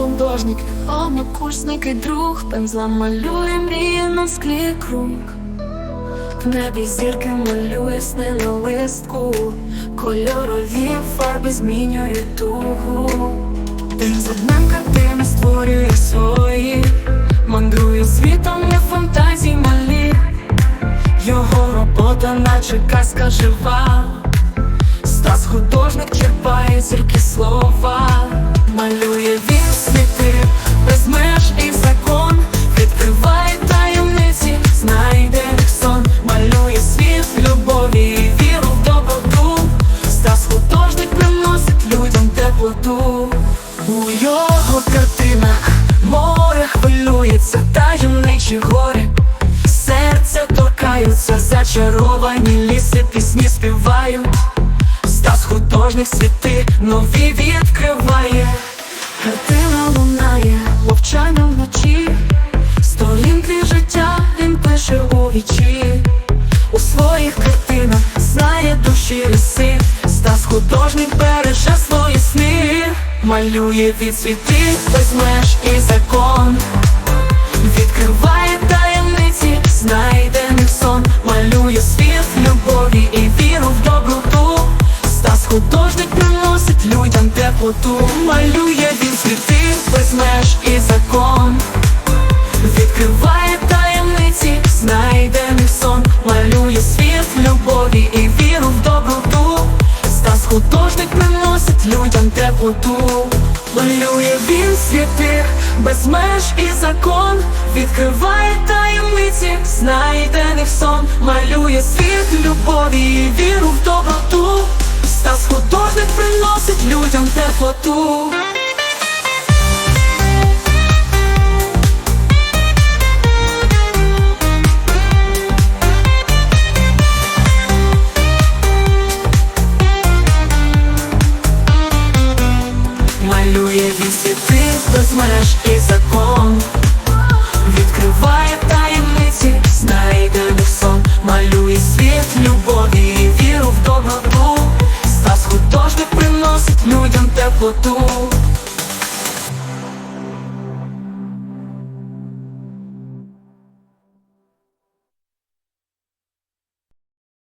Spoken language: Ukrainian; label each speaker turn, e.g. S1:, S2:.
S1: художник, однокурсник і друг, пензла малює мрії на склі круг. В небі зірки малює сни на листку, кольорові фарби змінюють тугу. День за днем картини створює свої, мандрує світом не фантазій малі. Його робота, наче казка жива. Стас художник черпає зірки слова, У його картинах море хвилюється, таємничі гори. Серця торкаються, зачаровані ліси, пісні співають. Стас художник світи нові відкриває. Картина лунає, мовчання вночі. Сторінки життя він пише у вічі. У своїх картинах знає душі ліси. Стас художник береже малює від світи без і закон. Відкриває таємниці, знайдених сон, малює світ любові і віру в доброту. Стас художник приносить людям теплоту, малює він світи без і закон. Відкриває таємниці, знайдених сон, малює світ любові і віру в доброту. Художник приносить людям теплоту, малює він святих, без меж і закон, відкриває таємниці, знайдених сон, малює світ любові і віру в доброту. Стас художник приносить людям теплоту. Малює він світи без меж і закон. Відкриває таємниці, знайдених сон. Малює світ любові і віру в доброту. Стас художник приносить людям теплоту